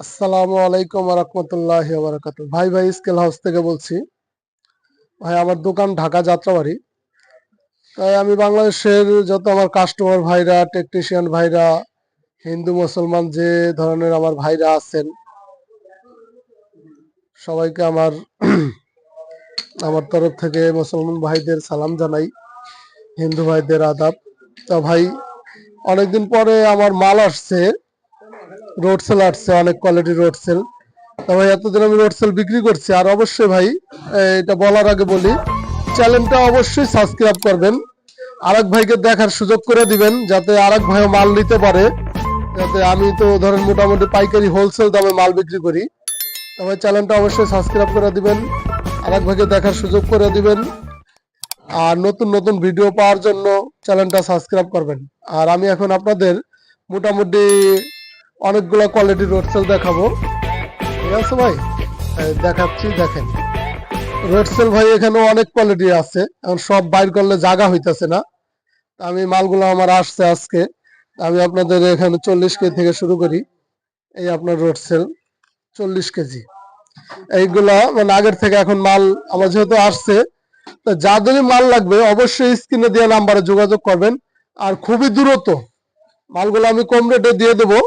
আসসালামু আলাইকুম রহমতুল্লাহ বারাকাত ভাই ভাই, স্কেল হাউস থেকে বলছি। ভাই, আমার দোকান ঢাকা যাত্রাবাড়ি। তাই আমি বাংলাদেশের যত আমার কাস্টমার ভাইরা টেকনিশিয়ান ভাইরা, হিন্দু, মুসলমান যে ধরনের আমার ভাইরা আছেন, সবাইকে আমার আমার তরফ থেকে মুসলমান ভাইদের সালাম জানাই, হিন্দু ভাইদের আদাব। তা ভাই, অনেকদিন পরে আমার মাল আসছে। রোড সেল আসছে, অনেক কোয়ালিটি রোড সেল তা ভাই, এতদিন আমি রোড সেল বিক্রি করছি। আর অবশ্যই ভাই এটা বলার আগে বলি চ্যানেলটা অবশ্যই সাবস্ক্রাইব করবেন। আরেক ভাইকে দেখার সুযোগ করে দিবেন, যাতে আরেক ভাইও মাল নিতে পারে। যাতে আমি তো ধরেন মোটামুটি পাইকারি হোলসেল দামে মাল বিক্রি করি। তবে চ্যানেলটা অবশ্যই সাবস্ক্রাইব করে দিবেন। আরেক ভাইকে দেখার সুযোগ করে দিবেন। আর নতুন নতুন ভিডিও পাওয়ার জন্য চ্যানেলটা সাবস্ক্রাইব করবেন। আর আমি এখন আপনাদের মোটামুটি অনেকগুলো কোয়ালিটি রোড সেল দেখাবো। ঠিক আছে ভাই? দেখাচ্ছি, দেখেন। রোড সেল ভাই, এখানে অনেক কোয়ালিটি আছে। এখন সব বাইর করলে জায়গা হইতাছে না। আমি মালগুলো আমার আসছে আজকে। আমি আপনাদের এখানে চল্লিশ কেজি থেকে শুরু করি। এই আপনার রোড সেল চল্লিশ কেজি। এইগুলা মানে আগের থেকে এখন মাল, আমার যেহেতু আসছে, তো যাদেরই মাল লাগবে, অবশ্যই স্ক্রিনে দেওয়া নাম্বারে যোগাযোগ করবেন। আর খুবই দ্রুত। মালগুলো আমি কম রেটে দিয়ে দেবো।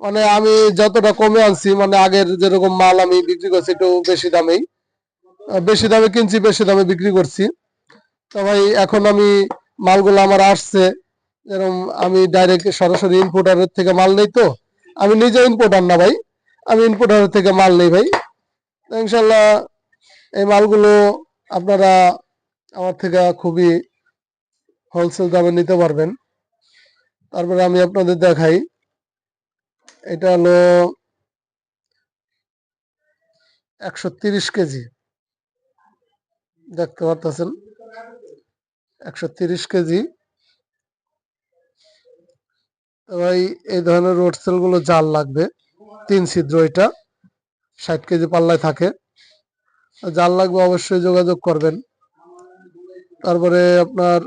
মানে আমি যতটা কমে আনছি মানে আগের যেরকম মাল আমি বিক্রি করছি একটু বেশি দামেই। বেশি দামে কিনছি, বেশি দামে বিক্রি করছি। তো ভাই, এখন আমি মালগুলো আমার আসছে। যেরকম আমি ডাইরেক্ট সরাসরি ইম্পোর্টারের থেকে মাল নেই তো, আমি নিজে ইম্পোর্টার না ভাই, আমি ইম্পোর্টারের থেকে মাল নেই ভাই। ইনশাল্লাহ এই মালগুলো আপনারা আমার থেকে খুবই হোলসেল দামে নিতে পারবেন। তারপরে আমি আপনাদের দেখাই। এটা হলো একশো তিরিশ কেজি। দেখতে পারতেছেন? একশো তিরিশ কেজি। ভাই, এই ধরনের রোড সেলগুলো জাল লাগবে। তিন ছিদ্র এটা। ষাট কেজি পাল্লায় থাকে। জাল লাগবে অবশ্যই যোগাযোগ করবেন। তারপরে আপনার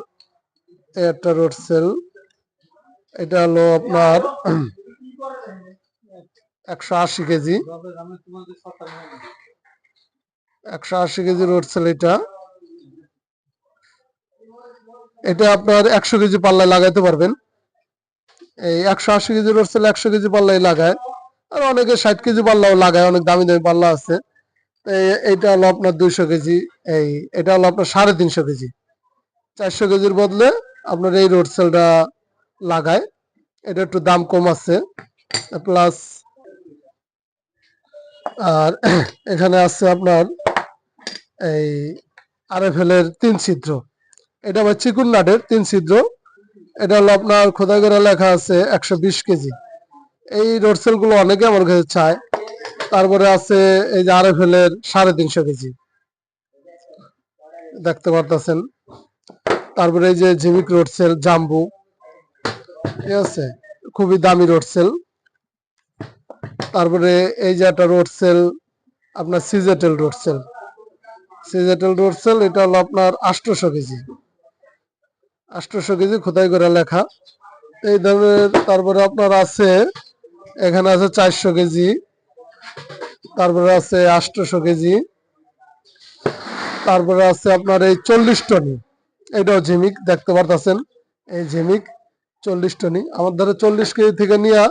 একটা রোড সেল। এটা হলো আপনার একশো আশি কেজি। একশো আশি এটা। এটা আপনার একশো কেজি পাল্লায় লাগাইতে পারবেন। এই একশো আশি একশো কেজি পাল্লায় লাগায়। আর অনেকে ষাট কেজি পাল্লাও লাগায়, অনেক দামি দামি পাল্লা আছে। এইটা হলো আপনার দুইশো কেজি। এই, এটা হলো আপনার সাড়ে তিনশো কেজি। চারশো কেজির বদলে আপনার এই রোড সেলটা লাগায়। এটা একটু দাম কম আছে। প্লাস আর এখানে আছে আপনার এই আরএফএল এর তিন ছিদ্র। এটা আবার চিকুন নাটের তিন ছিদ্র। এটা হলো আপনার খোদাই করে লেখা আছে একশো বিশ কেজি। এই রোডসেলগুলো অনেকে আমার কাছে চায়। তারপরে আছে এই যে আরএফএল এর সাড়ে তিনশো কেজি। দেখতে পারতেছেন। তারপরে এই যে ঝিমিক রোডসেল জাম্বু। ঠিক আছে? খুবই দামি রোডসেল তারপরে এই যে একটা রোড সেল আপনার সিজেটেল রোড সেল সিজেটেল রোড সেল এটা হলো আপনার আটশোশো কেজি। আটশোশো কেজি খোদাই করে লেখা। এই ধরনের, তারপরে আপনার আছে, এখানে আছে চারশো কেজি। তারপরে আছে আটশোশো কেজি। তারপরে আছে আপনার এই চল্লিশ টনি। এটাও ঝিমিক, দেখতে পারতেছেন। এই ঝিমিক, চল্লিশ টনি। আমার ধরে চল্লিশ কেজি থেকে নিয়ে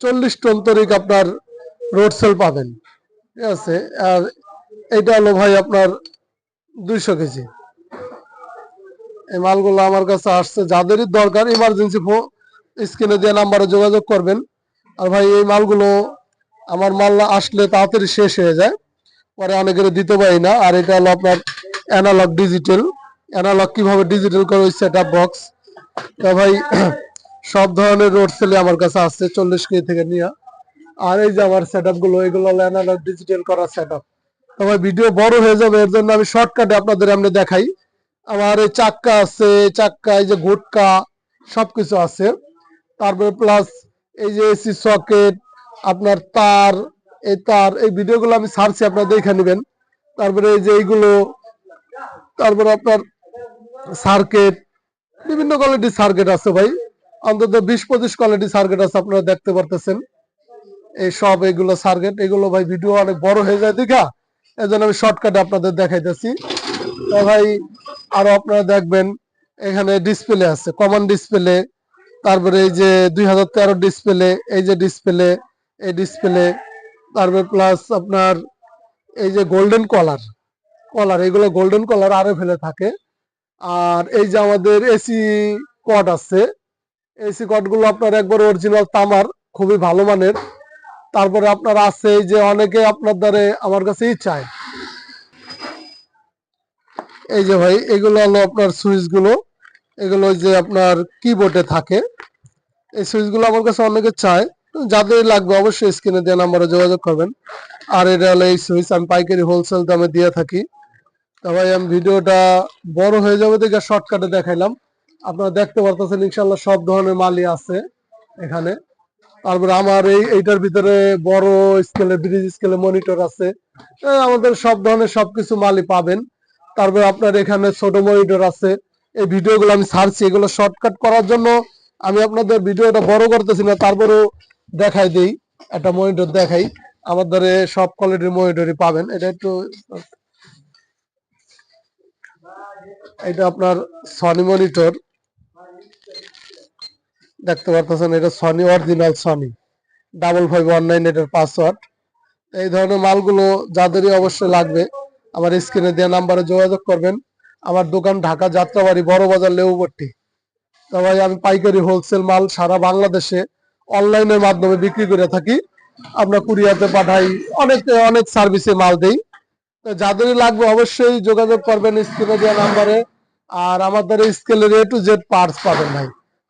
চল্লিশ টন তরিক আপনার রোড সেল পাবেন। ঠিক আছে? আর এটা হলো ভাই আপনার দুইশো কেজি। এই মালগুলো আমার কাছে আসছে। যাদেরই দরকার ইমার্জেন্সি স্ক্রিনে দিয়ে নাম্বারে যোগাযোগ করবেন। আর ভাই, এই মালগুলো আমার মাল আসলে তাড়াতাড়ি শেষ হয়ে যায়। পরে অনেকের দিতে পারি না। আর এটা হলো আপনার অ্যানালগ ডিজিটাল অ্যানালগ কীভাবে ডিজিটাল করে ওই সেট বক্স তা ভাই সব ধরনের রোড সেলে আমার কাছে আসছে চল্লিশ কেজি থেকে নিয়ে। আর এই যে আমার সেটগুলো, এগুলো ডিজিটাল করা সেট আপ তোমার ভিডিও বড় হয়ে যাবে, এর জন্য আমি শর্টকাটে আপনাদের এমনি দেখাই। আমার এই চাক্কা আছে, চাক্কা, এই যে গুটকা, সবকিছু আছে। তারপরে প্লাস এই যে এসি সকেট আপনার তার, এই তার, এই ভিডিওগুলো আমি ছাড়ছি, আপনারা দেখে নেবেন। তারপরে এই যে এইগুলো, তারপরে আপনার সার্কিট বিভিন্ন কোয়ালিটির সার্কিট আছে ভাই। অন্তত বিশ পঁচিশ কোয়ালিটি সার্কিট আছে, আপনারা দেখতে পারতেছেন। এই সব এগুলো সার্কিট এগুলো ভাই ভিডিও অনেক বড় হয়ে যায়, দেখা? জন্য আমি শর্টকাটে আপনাদের দেখাইতেছি। তো ভাই, আরও আপনারা দেখবেন, এখানে ডিসপ্লে আছে কমন ডিসপ্লে তারপরে এই যে দুই হাজার তেরো ডিসপ্লে এই যে ডিসপ্লে এই ডিসপ্লে তারপরে প্লাস আপনার এই যে গোল্ডেন কলার কলার এগুলো গোল্ডেন কলার আরও ফেলে থাকে। আর এই যে আমাদের এসি কট আছে এসি কটগুলো আপনার একবার অরিজিনাল তামার, খুবই ভালো মানের। তারপরে আপনার আছে যে অনেকে আপনার দ্বারে আমার কাছেই চায়। এই যে ভাই, এগুলো হলো আপনার সুইচগুলো। এগুলো যে আপনার কিবোর্ডে থাকে। এই সুইচগুলো আমার কাছে অনেকে চায়। যাদের লাগবে অবশ্যই স্ক্রিনে দেওয়া নাম্বারে যোগাযোগ করবেন। আর এটা হলো এই সুইচ আমি পাইকারি হোলসেল দামে দিয়ে থাকি। তা ভাই, আমি ভিডিওটা বড় হয়ে যাবে দেখে শর্টকাটে দেখাইলাম। আপনারা দেখতে পারতেছেন ইনশাল্লাহ সব ধরনের মালই আছে এখানে। তারপরে আমার এই, এইটার ভিতরে বড় স্কেলে ব্রিজ স্কেলে মনিটর আছে। আমাদের সব ধরনের সবকিছু মালই পাবেন। তারপরে আপনার এখানে ছোট মনিটর আছে। এই ভিডিওগুলো আমি ছাড়ছি, এগুলো শর্টকাট করার জন্য আমি আপনাদের ভিডিওটা বড় করতেছি না, তারপরেও দেখাই দেই, একটা মনিটর দেখাই। আমাদের সব কোয়ালিটির মনিটরই পাবেন। এটা একটু, এটা আপনার সনি মনিটর দেখতে পারতেছেন, এটা Sony original Sony double five one nine এটার পাসওয়ার্ড এই ধরনের মালগুলো যাদেরই অবশ্যই লাগবে, আমার স্ক্রিনে দেওয়া নাম্বারে যোগাযোগ করবেন। আমার দোকান ঢাকা যাত্রাবাড়ি বড় বাজার লেউপট্টি তো ভাই, আমি পাইকারি হোলসেল মাল সারা বাংলাদেশে অনলাইনের মাধ্যমে বিক্রি করে থাকি। আমরা কুরিয়াতে পাঠাই, অনেক অনেক সার্ভিসে মাল দেই। তো যাদেরই লাগবে অবশ্যই যোগাযোগ করবেন স্ক্রিনে দেওয়া নাম্বারে আর আমাদের স্কেলের এ টু জেড পার্টস পাবেন ভাই।